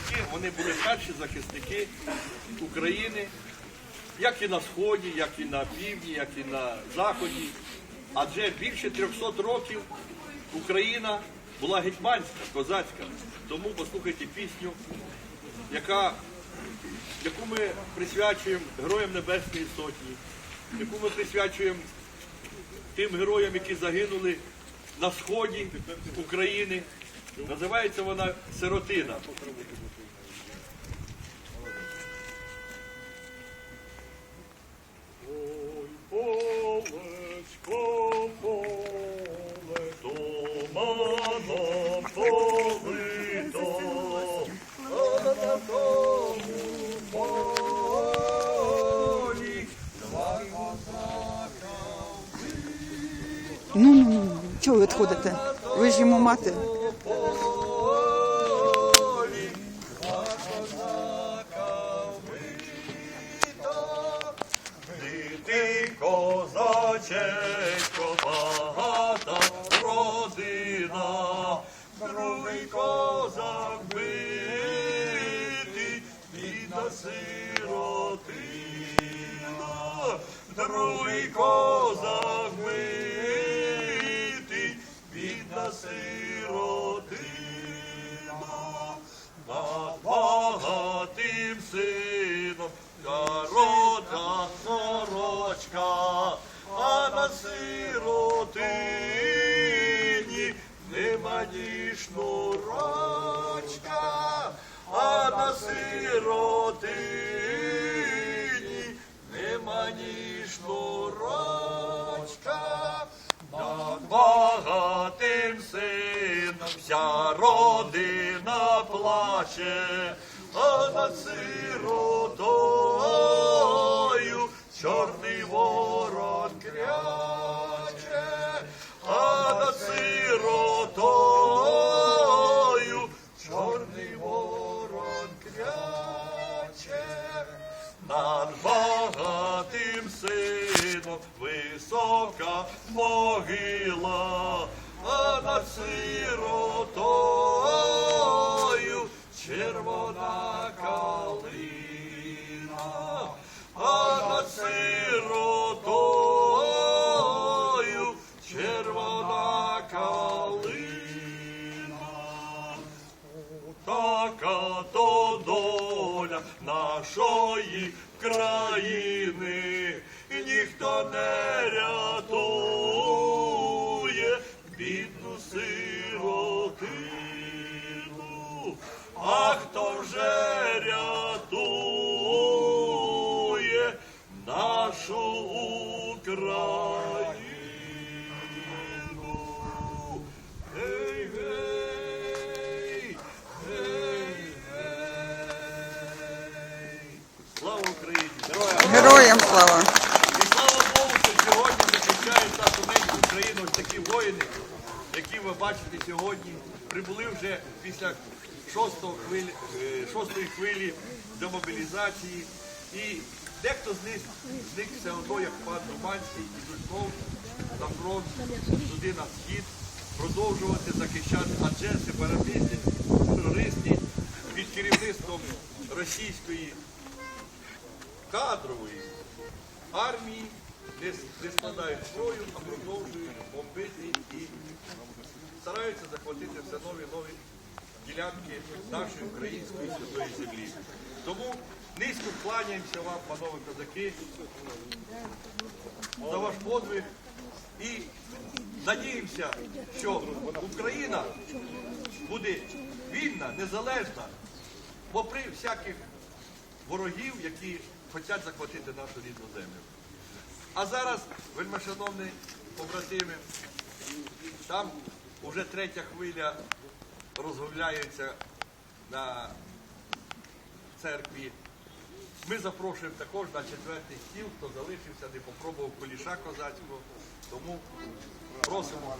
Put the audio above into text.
козаки вони були перші захисники України, як і на Сході, як і на півдні, як і на Заході. Адже більше 300 років Україна була гетьманська, козацька. Тому послухайте пісню, яка, яку ми присвячуємо Героям Небесної Сотні, яку ми присвячуємо тим героям, які загинули на сході України. Називається вона Сиротина. Козака Ну, ну, ну, чого ви відходите? Ви ж йому мати. Другий козак битий, бідна сиротина, над багатим сином корота сорочка, а на сиротині нема ні шнурочка, а багатим сином вся родина плаче, а над сиротою чорний ворон кряче, а над сиротою чорний ворон кряче. Над багатим сином висока могила, а над сиротою червона калина, а над сиротою червона калина. Така то доля нашої країни, ніхто не рятує бідну сиротину, а хто вже рятує нашу Україну. Україну ось такі воїни, які ви бачите сьогодні, прибули вже після шостого хвилі, е, шостої хвилі демобілізації. І дехто з них, з все одно, як пан Руманський, ідуть знов на фронт, туди на схід, продовжувати захищати, адже сепаратисти, терористи під керівництвом російської кадрової армії не, складають зброю, а продовжують бомбити і стараються захватити все нові нові ділянки нашої української святої землі. Тому низько вкланяємося вам, панове козаки, за ваш подвиг і надіємося, що Україна буде вільна, незалежна, попри всяких ворогів, які хочуть захватити нашу рідну землю. А зараз, вельмишановні побратими, там вже третя хвиля розгуляється на церкві. Ми запрошуємо також на четвертий стіл, хто залишився, не попробував куліша козацького. Тому просимо.